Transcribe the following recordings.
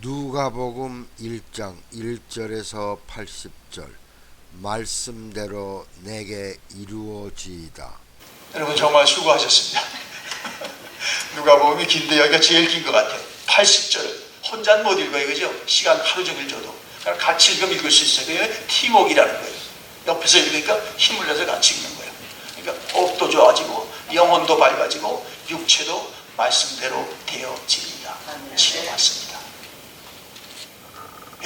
누가복음 1장 1절에서 80절 말씀대로 내게 이루어지이다. 여러분 정말 수고하셨습니다. 누가복음이 긴데 여기가 제일 긴 것 같아요. 80절 혼자는 못 읽어요, 그죠? 시간 하루 종일 줘도. 같이 읽으면 읽을 수 있어요. 그게 팀웍이라는 거예요. 옆에서 읽으니까 힘을 내서 같이 읽는 거예요. 그러니까 업도 좋아지고 영혼도 밝아지고 육체도 말씀대로 되어집니다. 치료받습니다.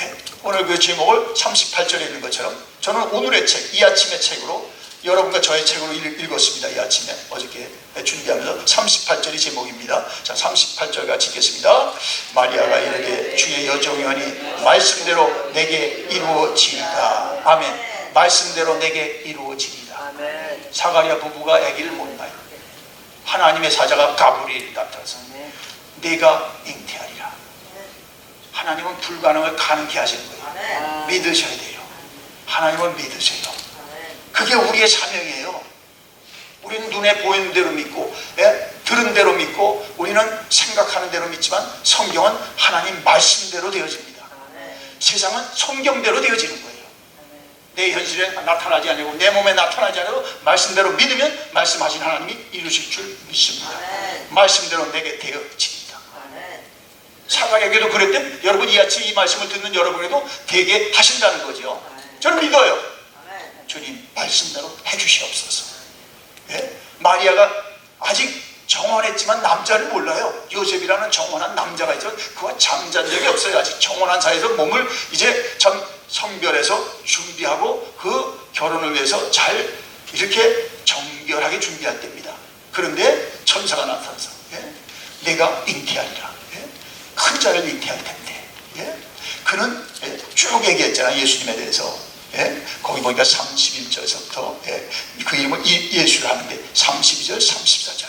예, 오늘 그 제목을 38절에 있는 것처럼 저는 오늘의 책, 이 아침의 책으로 여러분과 저의 책으로 읽- 읽었습니다. 이 아침에 어저께 준비하면서 38절이 제목입니다. 자, 38절 같이 읽겠습니다. 마리아가 이르되 주의 여종이하니 말씀대로 내게 이루어지리다. 아멘. 말씀대로 내게 이루어지리다. 사가랴 부부가 아기를 못 낳아요. 하나님의 사자가 가브리엘이 나타나서 내가 잉태하리라. 하나님은 불가능을 가능케 하시는 거예요. 믿으셔야 돼요. 하나님은 믿으세요. 그게 우리의 사명이에요. 우리는 눈에 보이는 대로 믿고, 예? 들은 대로 믿고, 우리는 생각하는 대로 믿지만 성경은 하나님 말씀대로 되어집니다. 세상은 성경대로 되어지는 거예요. 내 현실에 나타나지 않고 내 몸에 나타나지 않아도 말씀대로 믿으면 말씀하신 하나님이 이루실 줄 믿습니다. 말씀대로 내게 되어집니다. 아멘. 사가에게도 그랬던 여러분 이 아침 이 말씀을 듣는 여러분에도 되게 하신다는 거죠. 저는 믿어요. 주님 말씀대로 해주시옵소서. 예? 마리아가 아직 정원했지만 남자를 몰라요. 요셉이라는 정원한 남자가 있지만 그와 잠잔 적이 없어요. 아직 정원한 사이에서 몸을 이제 참 성별해서 준비하고 그 결혼을 위해서 잘 이렇게 정결하게 준비할 때입니다. 그런데 천사가 나타나서 예? 내가 잉태하리라. 자를 잉태할 텐데 예? 그는 예, 쭉 얘기했잖아 예수님에 대해서. 예? 거기 보니까 31절에서부터 예, 그 이름을 이- 예수를 하는데 32절 34절.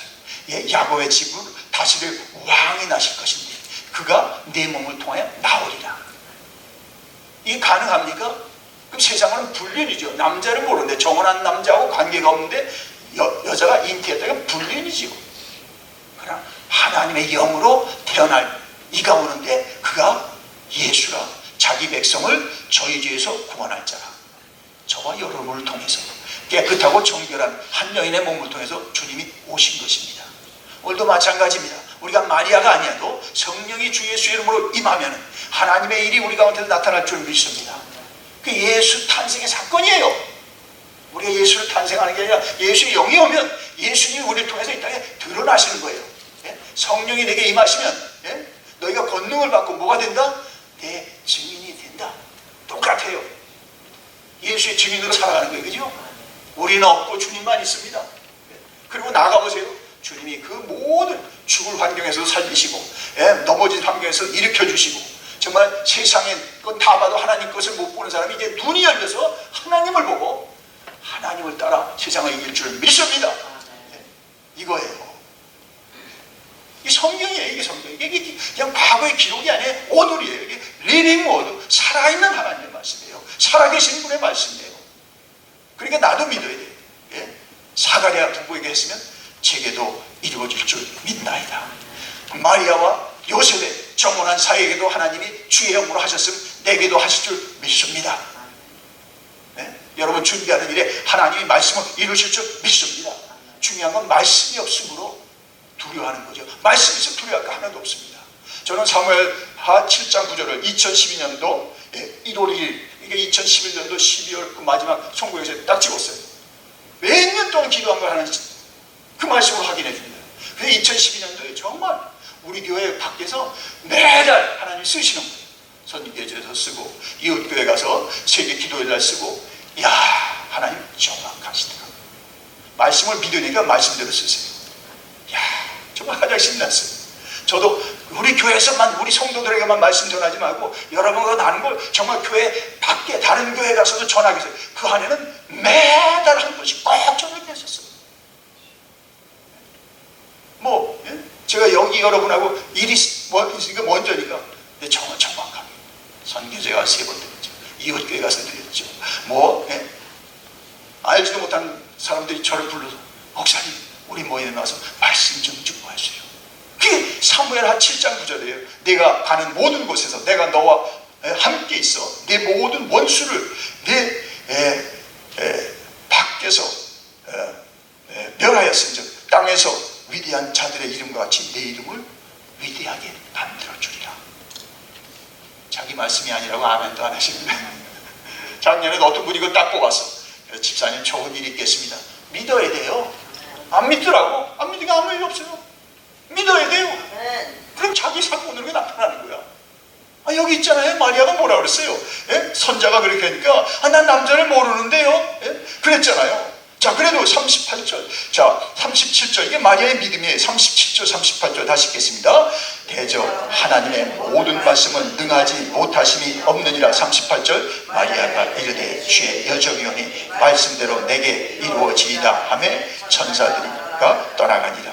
예, 야곱의 집으로 다시를 왕이 나실 것인데 그가 내 몸을 통하여 나오리라. 이게 가능합니까? 그럼 세상은 불륜이죠. 남자를 모르는데 정혼한 남자하고 관계가 없는데 여, 여자가 잉태했다가 불륜이지요. 그러나 하나님의 영으로 태어날 이가 오는데 그가 예수라 자기 백성을 저희 죄에서 구원할 자라 저와 여러분을 통해서 깨끗하고 정결한 한 여인의 몸을 통해서 주님이 오신 것입니다 오늘도 마찬가지입니다 우리가 마리아가 아니어도 성령이 주 예수 이름으로 임하면 하나님의 일이 우리 가운데 나타날 줄 믿습니다 그 예수 탄생의 사건이에요 우리가 예수를 탄생하는 게 아니라 예수의 영이 오면 예수님이 우리를 통해서 이 땅에 드러나시는 거예요. 예? 성령이 내게 임하시면 예? 너희가 권능을 받고 뭐가 된다? 내 증인이 된다. 똑같아요. 예수의 증인으로 살아가는 거예요. 그죠? 우리는 없고 주님만 있습니다. 예? 그리고 나가보세요. 주님이 그 모든 죽을 환경에서 살리시고 예? 넘어진 환경에서 일으켜 주시고 정말 세상에 건다 봐도 하나님 것을 못 보는 사람이 이제 눈이 열려서 하나님을 보고 하나님을 따라 세상을 이길 줄 믿습니다. 네, 이거예요. 이 성경이에요. 이게 성경. 이게 이게 그냥 과거의 기록이 아니에요. 오늘이에요. 이게 리빙 워드. 살아있는 하나님의 말씀이에요. 살아계신 분의 말씀이에요. 그러니까 나도 믿어야 돼요. 예? 사가랴 부부에게 했으면 제게도 이루어질 줄 믿나이다. 마리아와 요셉의 정혼한 사이에게도 하나님이 주의 영으로 하셨음 내게도 하실 줄 믿습니다. 네? 여러분 준비하는 일에 하나님이 말씀을 이루실 줄 믿습니다. 중요한 건 말씀이 없으므로 두려워하는 거죠. 있으면 두려워할 거 하나도 없습니다. 저는 사무엘 하 7장 9절을 2012년도 1월 1일 이게 2011년도 12월 그 마지막 송구에서 딱 찍었어요. 몇 년 동안 기도한 걸 하는지 그 말씀을 확인해 줍니다. 그래서 2012년도에 정말 우리 교회 밖에서 매달 하나님 쓰시는 거예요. 선교제에서 쓰고 이웃교회 가서 세계 기도회 날 쓰고 야 하나님 정확하시더라. 말씀을 믿으니까 말씀대로 쓰세요. 야 정말 가장 신났어요. 저도 우리 교회에서만 우리 성도들에게만 말씀 전하지 말고 여러분과 나는 걸 정말 교회 밖에 다른 교회 가서도 전하기 위해서 그 안에는 매달 한 번씩 꼭 전하겠었어요. 뭐 예? 제가 여기 여러분하고 일이 뭐 있으니까 먼저니까 근데 정말 정확하게 선교제가 세번 드렸죠. 이웃교회 가서 드렸죠. 뭐 예? 알지도 못하는 사람들이 저를 불러서 목사님 우리 모임에 와서 말씀 좀좀 하세요. 그게 사무엘 하 7장 9절이에요. 내가 가는 모든 곳에서 내가 너와 에, 함께 있어 내 모든 원수를 내 에, 에, 밖에서 에, 에, 멸하였은즉 땅에서 위대한 자들의 이름과 같이 내 이름을 위대하게 만들어 주리라. 자기 말씀이 아니라고 아멘도 안 하시는데 작년에 어떤 분이 이거 딱 뽑았어. 집사님 좋은 일이 있겠습니다. 믿어야 돼요. 안 믿더라고. 안 믿으니까 아무 일 없어요. 믿어야 돼요. 그럼 자기 사건으로 게 나타나는 거야. 아, 여기 있잖아요. 마리아가 뭐라 그랬어요? 예? 선자가 그렇게 하니까, 아, 난 남자를 모르는데요. 예? 그랬잖아요. 자, 그래도 38절. 자, 37절. 이게 마리아의 믿음이에요. 37절, 38절 다시 읽겠습니다. 대저 하나님의 모든 말씀은 능하지 못하심이 없느니라. 38절. 마리아가 이르되 주의 여정이오니 말씀대로 내게 이루어지이다. 하며 천사들이가 떠나가니라.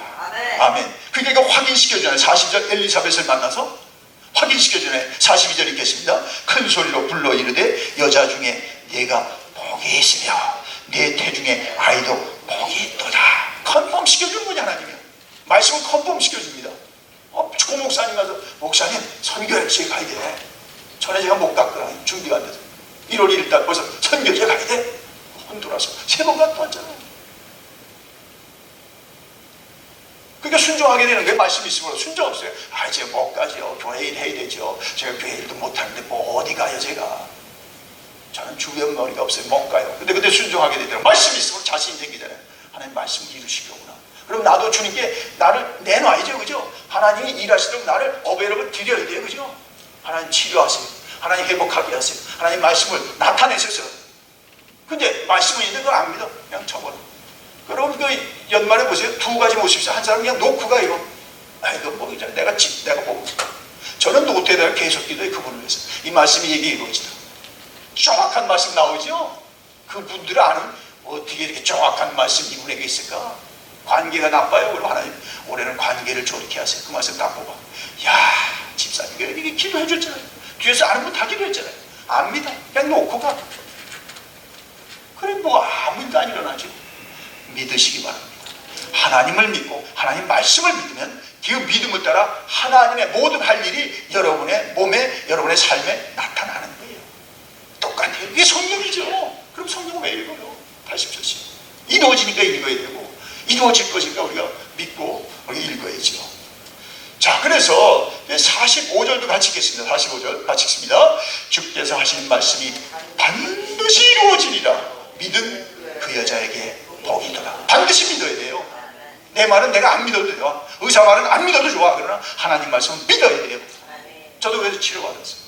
아멘. 그러니까 확인시켜주잖아요. 40절 엘리사벳을 만나서 확인시켜주네. 42절 읽겠습니다. 큰 소리로 불러 이르되 여자 중에 네가 복이 있으며 내 태중에 아이도 복이 있도다. 컨펌 시켜주는 거냐 하나님이. 말씀은 컨펌 시켜줍니다. 어, 고 목사님 가서 목사님 선교일지에 가야 돼. 전에 제가 못 갔거나 준비가 안 돼서 1월 1일 날 벌써 선교일지에 가야 돼. 혼돌아서 세 번 갔다 왔잖아요. 그러니까 순종하게 되는 게 말씀 있으면 순종 없어요. 아, 제가 못 가죠. 교회 일 해야 되죠. 제가 교회 일도 못 하는데 뭐 어디 가요, 제가. 저는 주변 머리가 없어요. 못 가요. 근데 그때 순종하게 되더라고요. 말씀 있으면 자신이 생기잖아요. 하나님 말씀 이루시려구나. 그럼 나도 주님께 나를 내놔야죠. 그죠? 하나님이 일하시도록 나를 어베러을 드려야 돼요. 그죠? 하나님 치료하세요. 하나님 회복하게 하세요. 하나님 말씀을 나타내셔서. 근데 말씀은 있는데 그걸 안 믿어. 그냥 쳐버려. 그럼 그 연말에 보세요. 두 가지 모습이죠. 한 사람 그냥 놓고 가요. 아, 이거 뭐, 이제 내가 집, 내가 뭐. 저는 노태대를 계속 기도해, 그분을 위해서. 이 말씀이 얘기 이루어지다. 정확한 말씀 나오죠? 그분들 아는 어떻게 이렇게 정확한 말씀 이분에게 있을까? 관계가 나빠요. 그럼 하나님, 올해는 관계를 좋게 하세요. 그 말씀 딱 뽑아. 야, 집사님이 이게 기도해 줬잖아요. 뒤에서 아는 분다 기도했잖아요. 압니다. 그냥 놓고 가. 그래, 뭐 아무 일도 안 일어나죠. 믿으시기 바랍니다. 하나님을 믿고 하나님 말씀을 믿으면 그 믿음을 따라 하나님의 모든 할 일이 여러분의 몸에 여러분의 삶에 나타나는. 똑같아요. 이게 성령이죠. 그럼 성령을 왜 읽어요? 80절씩. 이루어지니까 읽어야 되고 이루어질 것이니까 우리가 믿고 우리 읽어야죠. 자, 그래서 45절도 같이 읽겠습니다. 45절 같이 읽습니다. 주께서 하시는 말씀이 반드시 이루어지리라. 믿은 그 여자에게 복이더라. 반드시 믿어야 돼요. 내 말은 내가 안 믿어도 돼요. 의사 말은 안 믿어도 좋아. 그러나 하나님 말씀은 믿어야 돼요. 저도 그래서 치료받았어요.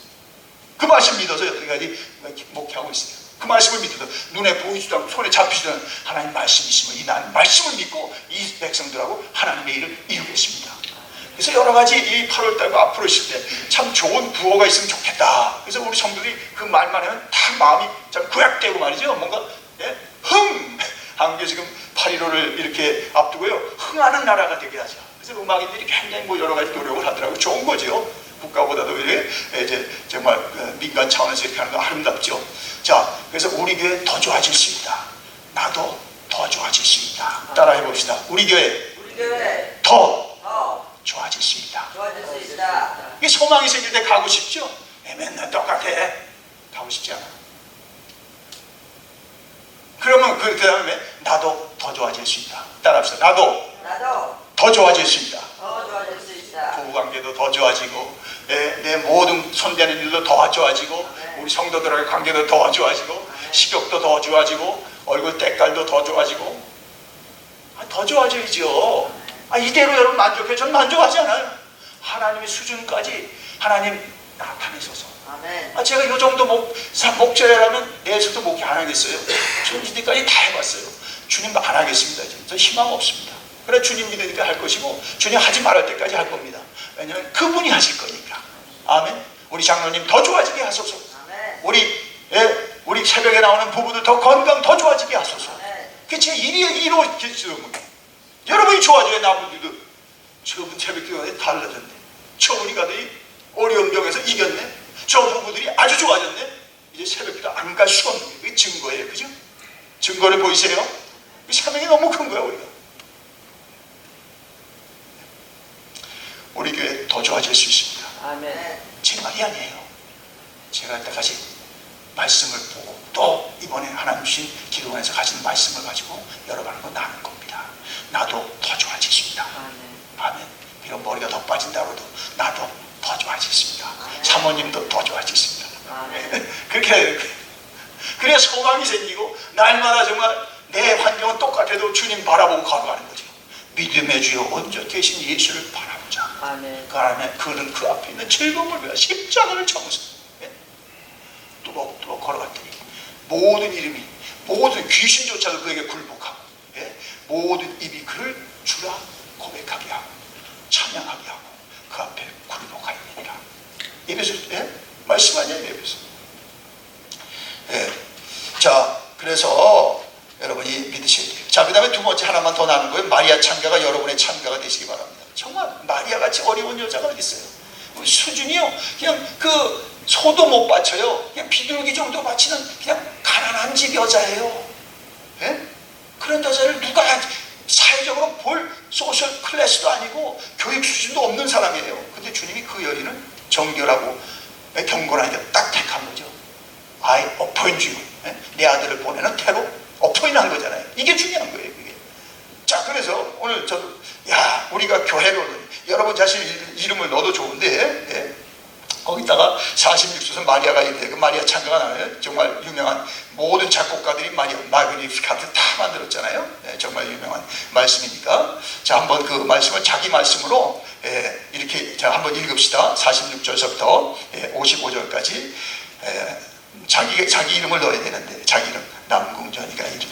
그 말씀 믿어서 여기까지 목회하고 있어요. 그 말씀을 믿어서 눈에 보이지도 않고 손에 잡히지도 않는 하나님 말씀이 있으면 이난 말씀을 믿고 이 백성들하고 하나님의 일을 이루겠습니다. 그래서 여러 가지 이 8월 달과 앞으로 있을 때 참 좋은 부호가 있으면 좋겠다. 그래서 우리 성도들이 그 말만 하면 다 마음이 참 구약되고 말이죠. 뭔가 예? 흥! 한국에 지금 8.15를 이렇게 앞두고요. 흥하는 나라가 되게 하자. 그래서 음악인들이 굉장히 뭐 여러 가지 노력을 하더라고요. 좋은 거죠. 국가보다도 이제 정말 그 민간 차원에서 이렇게 하는 거 아름답죠. 자, 그래서 우리 교회 더 좋아질 수 있다. 나도 더 좋아질 수 있다. 따라해 봅시다. 우리 교회 우리 교회 더 더 좋아질 수 있다. 좋아질 수 있다. 이게 소망이 생길 때 가고 싶죠? 에, 맨날 똑같아. 가고 싶지 않아. 그러면 그 다음에 나도 더 좋아질 수 있다. 따라합시다. 나도 나도 더 좋아질 수 있다. 더 좋아질 수 있다. 부부관계도 더 좋아지고 예, 내 모든 손대는 일도 더 좋아지고 우리 성도들과의 관계도 더 좋아지고 식욕도 더 좋아지고 얼굴 때깔도 더 좋아지고 아, 더 좋아져야죠. 아, 이대로 여러분 만족해? 전 만족하지 않아요. 하나님의 수준까지 하나님 나타내소서. 아멘. 아, 제가 이 정도 목, 사- 목자라면 내에서도 목이 안 하겠어요. 저는 이때까지 다 해봤어요. 주님 안 하겠습니다. 이제. 저 희망 없습니다. 그래 주님 믿으니까 할 것이고 주님 하지 말할 때까지 할 겁니다. 왜냐하면 그분이 하실 거니까. 아멘. 우리 장로님 더 좋아지게 하소서. 우리 예, 우리 새벽에 나오는 부부들 더 건강 더 좋아지게 하소서. 아멘. 그게 제 일이 이루어지는 거예요. 여러분이 좋아져야 나머지도 저분 새벽 기도에 달라졌네. 저분이 가더니 어려운 병에서 이겼네. 저 부부들이 아주 좋아졌네. 이제 새벽 기도 안 갈 수가 없는 게 증거예요. 그죠? 증거를 보이세요? 이 사명이 너무 큰 거야, 우리가. 우리 교회 더 좋아질 수 있습니다. 아멘. 제 말이 아니에요. 제가 이때까지 말씀을 보고 또 이번에 하나님 주신 기도원에서 가진 말씀을 가지고 여러분과 나눈 겁니다. 나도 더 좋아지십니다. 아멘. 아멘. 비록 머리가 더 빠진다고 해도 나도 더 좋아지겠습니다. 사모님도 더 좋아지겠습니다. 아멘. 그렇게 해야 돼요. 그래야 소망이 생기고 날마다 정말 내 환경은 똑같아도 주님 바라보고 걸어가는 거죠. 믿음의 주여 온전 되신 예수를 바라보자. 아멘. 그 안에 그는 그 앞에 있는 즐거움을 위하여 십자가를 정서 예? 뚜벅뚜벅 걸어갔더니 모든 이름이 모든 귀신조차도 그에게 굴복하고 예? 모든 입이 그를 주라 고백하게 하고 찬양하게 하고 그 앞에 굴복하였느니라 예배소 예? 말씀 아니에요 예배소 예. 자 그래서 여러분이 믿으셔야 돼요 자 그 다음에 두 번째 하나만 더 나눈 거예요 마리아 참가가 여러분의 참가가 되시기 바랍니다 정말 마리아 같이 어려운 여자가 어디 있어요? 우리 수준이요. 그냥 그 소도 못 바쳐요. 그냥 비둘기 정도 바치는 그냥 가난한 집 여자예요. 예? 그런 여자를 누가 사회적으로 볼 소셜 클래스도 아니고 교육 수준도 없는 사람이에요. 근데 주님이 그 여인을 정결하고 경건하게 딱 택한 거죠. I appoint you. 예? 내 아들을 보내는 태로 어포인한 거잖아요. 이게 중요한 거예요 그게 자 그래서 오늘 저도 야 우리가 교회로 여러분 자신 이- 이름을 넣어도 좋은데 예? 거기다가 46소선 마리아가 있는데 그 마리아 창가가 나와요. 정말 유명한 모든 작곡가들이 마리아 마그니피카트 다 만들었잖아요. 예, 정말 유명한 말씀이니까. 자 한번 그 말씀을 자기 말씀으로 예, 이렇게 자 한번 읽읍시다. 46절서부터 예, 55절까지. 예, 자기 자기 이름을 넣어야 되는데 자기 이름 남궁전이가 이르되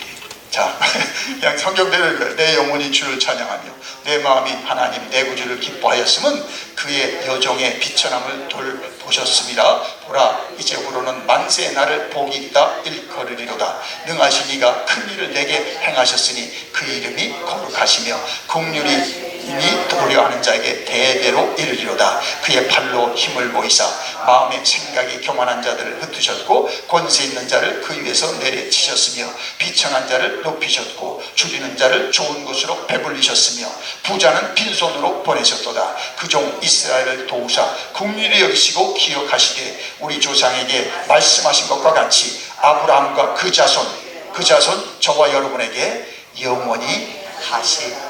자, 그냥 성경대로. 내 영혼이 주를 찬양하며 내 마음이 하나님 내 구주를 기뻐하였음은 그의 여종의 비천함을 돌보셨습니다. 보라 이제후로는 만세 나를 복이 있다 일컬으리로다. 능하신 이가 큰 일을 내게 행하셨으니 그 이름이 거룩하시며 국률이 이미 도려하는 자에게 대대로 이르리로다. 그의 팔로 힘을 보이사 마음의 생각이 교만한 자들을 흩으셨고 권세 있는 자를 그 위에서 내려치셨으며 비천한 자를 높이셨고 줄이는 자를 좋은 곳으로 배불리셨으며 부자는 빈손으로 보내셨도다. 그 종 이스라엘을 도우사 국민을 여기시고 기억하시되 우리 조상에게 말씀하신 것과 같이 아브라함과 그 자손 그 자손 저와 여러분에게 영원히. 그래서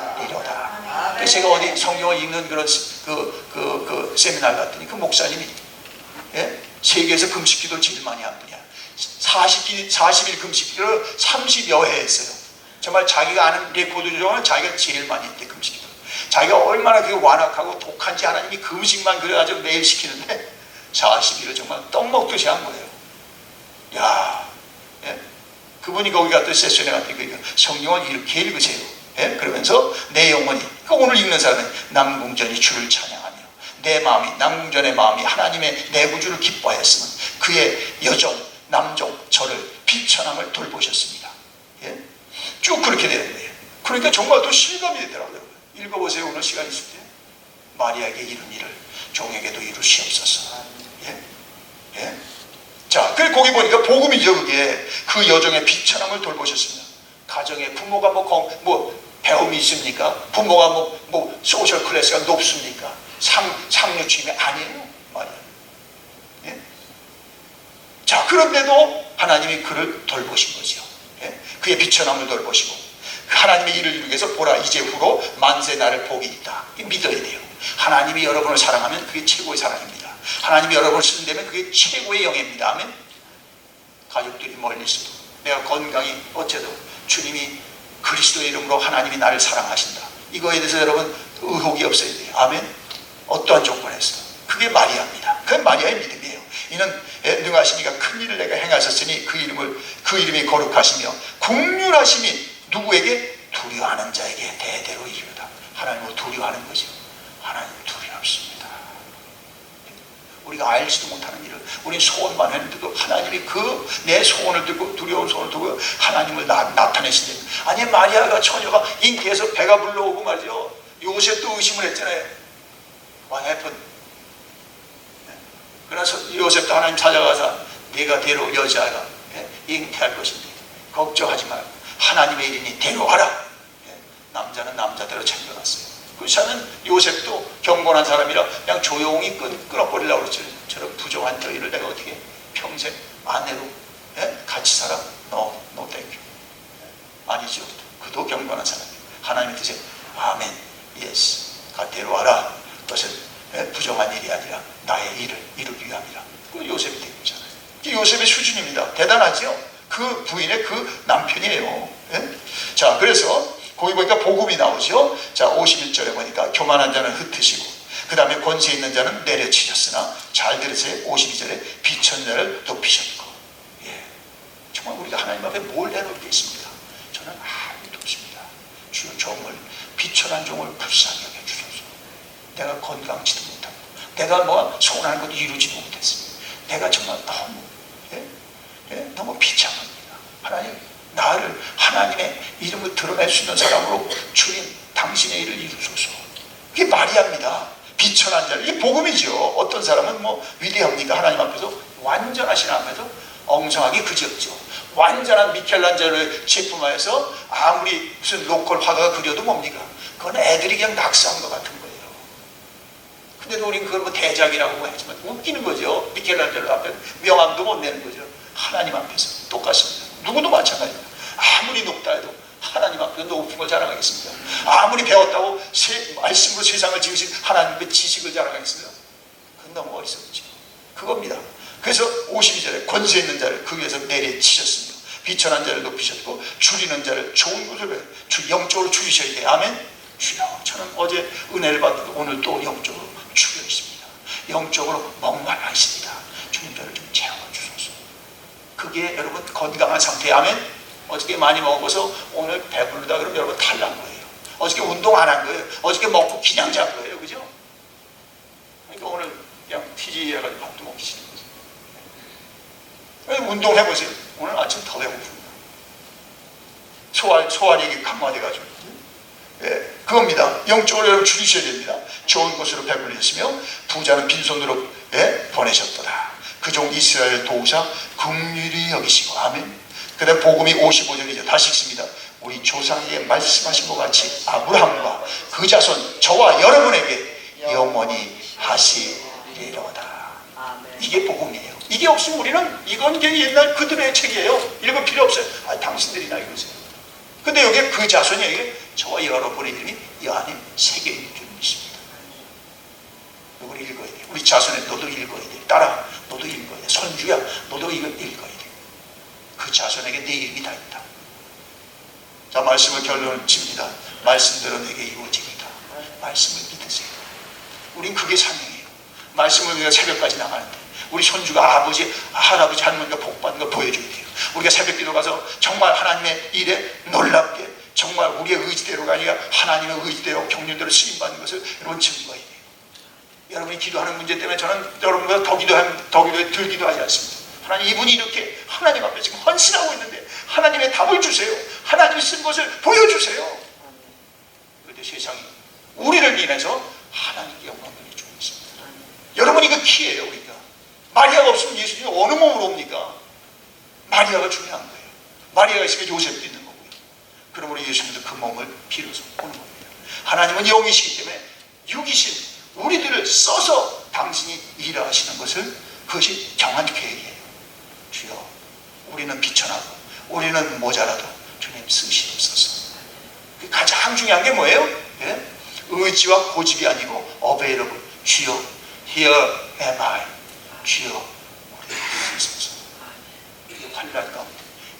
제가 어디 성경을 읽는 그런 그, 그, 그 세미나를 갔더니 그 목사님이 예? 세계에서 금식 기도를 제일 많이 한 분이야. 40일, 40일 금식 기도를 30여 회 했어요. 정말 자기가 아는 레코드 중에 자기가 제일 많이 했대, 금식 기도. 자기가 얼마나 그게 완악하고 독한지 하나님이 금식만 그래가지고 매일 시키는데 40일을 정말 떡 먹듯이 한 거예요. 야, 예? 그분이 거기 갔더니 세션에 갔더니 그러니까 성경을 이렇게 읽으세요. 예? 그러면서 내 영혼이, 그 오늘 읽는 사람은 남궁전이 주를 찬양하며 내 마음이, 남궁전의 마음이 하나님의 내 구주를 기뻐하였으면 그의 여종, 남종, 저를 비천함을 돌보셨습니다. 예? 쭉 그렇게 되는 거예요. 그러니까 정말 또 실감이 되더라고요. 읽어보세요. 오늘 시간 있을 때. 마리아에게 이룬 일을 종에게도 이루시옵소서. 예? 예? 자, 그 거기 보니까 복음이죠, 그게. 그 여정의 비천함을 돌보셨습니다. 가정에 부모가 뭐, 건- 뭐 배움이 있습니까? 부모가 뭐, 뭐 소셜 클래스가 높습니까? 상, 상류층이 아니에요, 말이야. 예? 자, 그런데도 하나님이 그를 돌보신 거죠. 예? 그의 비천함을 돌보시고. 하나님의 일을 이루기 위해서 보라 이제 후로 만세 나를 복이 있다. 믿어야 돼요. 하나님이 여러분을 사랑하면 그게 최고의 사랑입니다. 하나님이 여러분을 쓴다면 그게 최고의 영예입니다. 아멘. 가족들이 멀리 있어도 내가 건강히 어째도 주님이 그리스도의 이름으로 하나님이 나를 사랑하신다. 이거에 대해서 여러분 의혹이 없어야 돼요. 아멘. 어떠한 조건에서 그게 마리아입니다. 그게 마리아의 믿음이에요. 이는 능하신 이가 큰 일을 내가 행하셨으니 그 이름을 그 이름이 거룩하시며 국률하심이 누구에게 두려워하는 자에게 대대로 이르다. 하나님을 두려워하는 거죠. 하나님 두렵습니다. 우리가 알지도 못하는 일을 우리 소원만 했는데도 하나님이 그 내 소원을 듣고 두려운 소원을 두고 하나님을 나, 나타내신대. 아니 마리아가 처녀가 잉태해서 배가 불러오고 말이죠. 요셉도 의심을 했잖아요. Happened? 네. 그래서 요셉도 하나님 찾아가서 네가 데려올 여자가 예, 잉태할 것인데 걱정하지 말고 하나님의 일이니 데려와라. 예, 남자는 남자대로 챙겨갔어요. 않은 요셉도 경건한 사람이라 그냥 조용히 끊, 끊어버리려고 그랬죠. 저런 부정한 너희를 내가 어떻게 평생 아내로 예? 같이 살아? No thank you. 아니죠. 그도 경건한 사람이에요. 하나님의 뜻에 아멘, 예스. 가 데려와라. 그것은 예, 부정한 일이 아니라 나의 일을 이루기 위함이라. 그 요셉이 된 거잖아요. 이게 요셉의 수준입니다. 대단하죠? 그 부인의 그 남편이에요. 예? 자, 그래서 거기 보니까 복음이 나오죠. 자, 51절에 보니까 교만한 자는 흩으시고 그 다음에 권세 있는 자는 내려치셨으나 잘 들으세요. 52절에 비천 자를 높이셨고 예. 정말 우리가 하나님 앞에 뭘 내놓을 게 있습니까? 저는 아무도 없습니다. 주여 종을 비천한 종을 불쌍히 여겨 주소서. 내가 건강치도 못하고 내가 뭐 소원하는 것도 이루지 못했습니다. 내가 정말 너무 예? 예? 너무 비참합니다. 하나님 나를 하나님의 이름을 드러낼 수 있는 사람으로 주인 당신의 일을 이루소서. 그게 마리아입니다. 비천한 자를 이게 복음이죠. 어떤 사람은 뭐 위대합니까? 하나님 앞에서 완전하신 앞에서 엉성하게 그지없죠. 완전한 미켈란젤로의 제품하에서 아무리 무슨 로컬 화가가 그려도 뭡니까? 그건 애들이 그냥 낙서한 것 같은 거예요. 근데도 우린 그걸 뭐 대작이라고 하지만 웃기는 거죠. 미켈란젤로 앞에 명함도 못 내는 거죠. 하나님 앞에서 똑같습니다. 누구도 마찬가지입니다. 아무리 높다 해도 하나님 앞에 높은 걸 자랑하겠습니다. 아무리 배웠다고 세, 말씀으로 세상을 지으신 하나님의 지식을 자랑하겠습니다. 그건 너무 어리석죠. 그겁니다. 그래서 52절에 권세 있는 자를 그 위에서 내려치셨으며 비천한 자를 높이셨고 줄이는 자를 좋은 곳으로 주 영적으로 줄이셔야 돼요. 아멘. 주여 저는 어제 은혜를 받고 오늘 또 영적으로 죽여 있습니다. 영적으로 목말라 있습니다. 주님 저를 좀 채워주소서. 그게 여러분 건강한 상태. 아멘. 어저께 많이 먹어서 오늘 배부르다 그러면 여러분 탈난 거예요. 어저께 운동 안 한 거예요. 어저께 먹고 그냥 잔 거예요. 그죠? 그러니까 오늘 그냥 TG 해가지고 밥도 먹기 싫은 거죠. 운동해보세요. 오늘 아침 더 배고픕니다. 소화, 소화력이 강화돼가지고. 예, 그겁니다. 영적으로 여러분 줄이셔야 됩니다. 좋은 곳으로 배불리셨으며 부자는 빈손으로 예, 보내셨도다. 그 종 이스라엘 도우사 긍휼히 여기시고 아멘. 그 다음 복음이 55절이죠. 다시 읽습니다. 우리 조상에게 말씀하신 것 같이 아브라함과 그 자손 저와 여러분에게 영원히 하시리로다. 이게 복음이에요. 이게 없으면 우리는 이건 이게 옛날 그들의 책이에요. 읽을 필요 없어요. 아, 당신들이나 읽으세요. 근데 여기 그 자손이 여기 저와 여러분의 이름이 이 안에 새겨 있는 줄 믿습니다. 이걸 읽어야 돼. 우리 자손에 너도 읽어야 돼. 딸아, 너도 읽어야 돼. 손주야, 너도 이걸 읽어야 돼. 그 자손에게 내 이름이 다 있다. 자, 말씀을 결론을 칩니다. 말씀대로 내게 이루어지리다. 말씀을 믿으세요. 우린 그게 사명이에요. 말씀을 우리가 새벽까지 나가는데 우리 손주가 아버지, 할아버지, 할머니가 복 받는 걸 보여줘야 돼요. 우리가 새벽 기도 가서 정말 하나님의 일에 놀랍게 정말 우리의 의지대로가 아니라 하나님의 의지대로 경륜대로 쓰임받는 것을 여러분 증거해야 돼요. 여러분이 기도하는 문제 때문에 저는 여러분보다 더 기도한, 더 기도에 덜 기도하지 않습니다. 하나님 이분이 이렇게 하나님 앞에 지금 헌신하고 있는데 하나님의 답을 주세요. 하나님이 쓴 것을 보여주세요. 그런데 세상이 우리를 인해서 하나님께 영광을 주고 있습니다. 여러분 이거 키예요 우리가. 마리아가 없으면 예수님이 어느 몸으로 옵니까? 마리아가 중요한 거예요. 마리아가 있으면 요셉도 있는 거고요. 그러므로 예수님도 그 몸을 빌어서 오는 겁니다. 하나님은 영이시기 때문에 육이신 우리들을 써서 당신이 일하시는 것을 그것이 정한 계획이에요. 주여 우리는 비천하고 우리는 모자라도 주님 쓰시옵소서. 그 가장 중요한 게 뭐예요? 예? 의지와 고집이 아니고 어베이러블 주여 here am I 주여 우리를 쓰소서 이 환란 가운데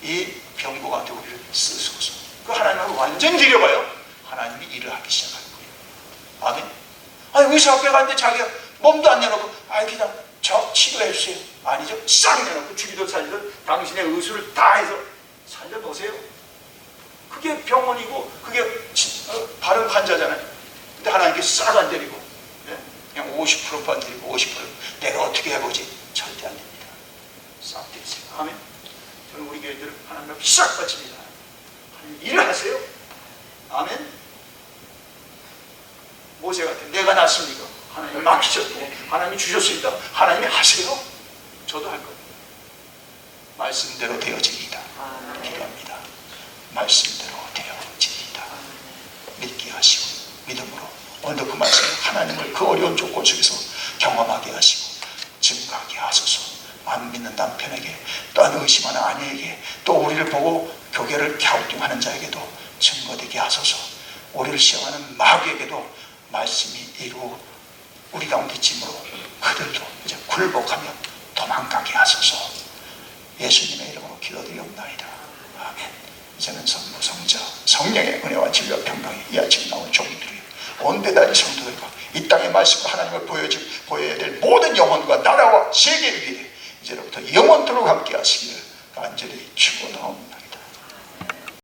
이 병고 가운데 우리를 쓰소서 그 하나님을 완전히 드려봐요 하나님이 일을 하기 시작할 거예요 아멘 아니 의사 앞에 갔는데 자기가 몸도 안 내놓고 아 그냥 저 치료해 주세요 아니죠 싹 내놓고 죽이든 살리든 당신의 의술을 다 해서 살려보세요 그게 병원이고 그게 지- 어, 바른 환자잖아요. 근데 하나님께 싹 안 데리고 예? 그냥 50%만 드리고 50% 내가 어떻게 해보지? 절대 안 됩니다. 싹 드리세요. 아멘. 저는 우리 교회들 하나님 앞에 싹 바칩니다. 일을 하세요. 아멘. 모세 같은 내가 낫습니까? 하나님 맡기셨고 하나님이 주셨습니다. 하나님이 하세요. 저도 할 겁니다. 말씀대로 되어집니다. 아멘. 필요합니다. 말씀대로 되어집니다. 믿게 하시고 믿음으로 오늘도 그 말씀 하나님을 그 어려운 조건 속에서 경험하게 하시고 증거하게 하소서 안 믿는 남편에게 또한 의심하는 아내에게 또 우리를 보고 교계를 갸우뚱하는 자에게도 증거되게 하소서 우리를 시험하는 마귀에게도 말씀이 이루 우리 가운데 짐으로 그들도 이제 굴복하며 도망가게 하소서. 예수님의 이름으로 기도드리옵나이다. 아멘. 이제는 성부 성자 성령의 은혜와 진리와 평강이 이 아침 나온 종들이 온 대다리 성도들과 이 땅의 말씀으로 하나님을 보여줄, 보여야 될 모든 영혼과 나라와 세계를 위해 이제로부터 영원토록 함께 하시기를 간절히 축원하옵나이다